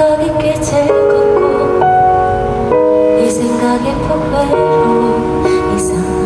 생각이 꽤 즐겁고 이 생각이 푹 외로워 이상.